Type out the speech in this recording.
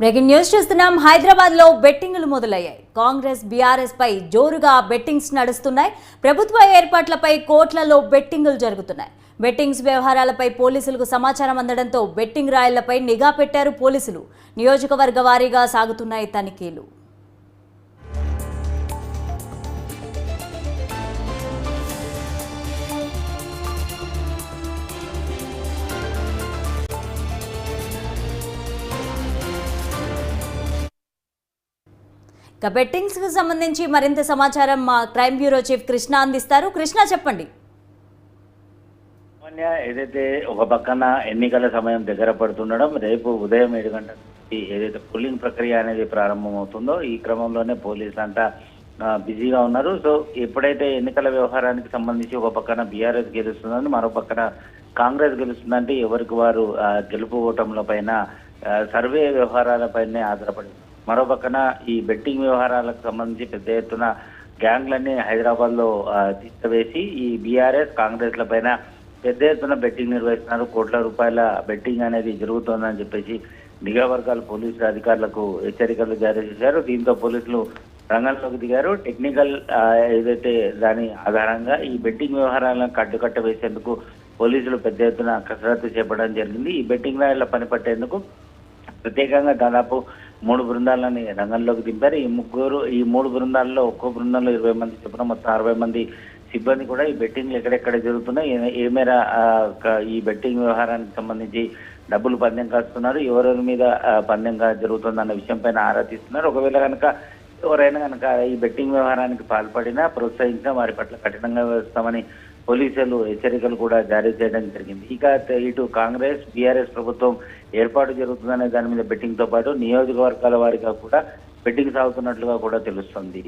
Breaking news చూస్తున్నాం. హైదరాబాద్లో బెట్టింగ్లు మొదలయ్యాయి. కాంగ్రెస్ బీఆర్ఎస్ పై జోరుగా బెట్టింగ్స్ నడుస్తున్నాయి. ప్రభుత్వ ఏర్పాట్లపై కోట్లలో బెట్టింగ్లు జరుగుతున్నాయి. బెట్టింగ్స్ వ్యవహారాలపై పోలీసులకు సమాచారం అందడంతో బెట్టింగ్ రాయళ్ళపై నిఘా పెట్టారు పోలీసులు. నియోజకవర్గ వారీగా సాగుతున్నాయి తనిఖీలు. ఇక బెట్టింగ్స్కు సంబంధించి మరింత సమాచారం మా క్రైమ్ బ్యూరో చీఫ్ కృష్ణ అందిస్తారు. కృష్ణ చెప్పండి. ఏదైతే ఒక పక్కన ఎన్నికల సమయం దగ్గర పడుతుండడం రేపు ఉదయం ఏడు గంటల ఏదైతే పోలింగ్ ప్రక్రియ అనేది ప్రారంభమవుతుందో ఈ క్రమంలోనే పోలీసులు అంతా బిజీగా ఉన్నారు. సో ఎప్పుడైతే ఎన్నికల వ్యవహారానికి సంబంధించి ఒక పక్కన బీఆర్ఎస్ గెలుస్తుందని మరో పక్కన కాంగ్రెస్ గెలుస్తుందంటే ఎవరికి వారు గెలుపు ఓటముల పైన సర్వే వ్యవహారాలపైనే ఆధారపడి మరో పక్కన ఈ బెట్టింగ్ వ్యవహారాలకు సంబంధించి పెద్ద ఎత్తున గ్యాంగ్లన్నీ హైదరాబాద్లో తీసివేసి ఈ బీఆర్ఎస్ కాంగ్రెస్ ల పైన పెద్ద ఎత్తున బెట్టింగ్ నిర్వహిస్తున్నారు. కోట్ల రూపాయల బెట్టింగ్ అనేది జరుగుతోందని చెప్పేసి నిఘా వర్గాలు పోలీసు అధికారులకు హెచ్చరికలు జారీ చేశారు. దీంతో పోలీసులు రంగంలోకి దిగారు. టెక్నికల్ ఏదైతే దాని ఆధారంగా ఈ బెట్టింగ్ వ్యవహారాలను కట్టుకట్ట వేసేందుకు పోలీసులు పెద్ద ఎత్తున కసరత్తు చేపట్టడం జరిగింది. ఈ బెట్టింగ్ రాయల పని పట్టేందుకు ప్రత్యేకంగా దాదాపు మూడు బృందాలని రంగంలోకి దింపారు. ఈ ముగ్గురు ఈ మూడు బృందాల్లో ఒక్కో బృందంలో ఇరవై మంది చొప్పున మొత్తం అరవై మంది సిబ్బంది కూడా ఈ బెట్టింగ్లు ఎక్కడెక్కడ జరుగుతున్నాయి. ఏ- మేర ఈ బెట్టింగ్ వ్యవహారానికి సంబంధించి డబ్బులు పందెం కాస్తున్నారు. ఎవరెవరి మీద పందెంగా పందెం జరుగుతుందన్న విషయం పైన ఆరా తీస్తున్నారు. ఒకవేళ కనుక ఎవరైనా కనుక ఈ బెట్టింగ్ వ్యవహారానికి పాల్పడినా ప్రోత్సహించినా వారి పట్ల కఠినంగా వేస్తామని పోలీసులు హెచ్చరికలు కూడా జారీ చేయడం జరిగింది. ఇక ఇటు కాంగ్రెస్ బీఆర్ఎస్ ప్రభుత్వం ఏర్పాటు జరుగుతుందనే దాని మీద బెట్టింగ్తో పాటు నియోజకవర్గాల వారిగా కూడా బెట్టింగ్ సాగుతున్నట్లుగా కూడా తెలుస్తుంది.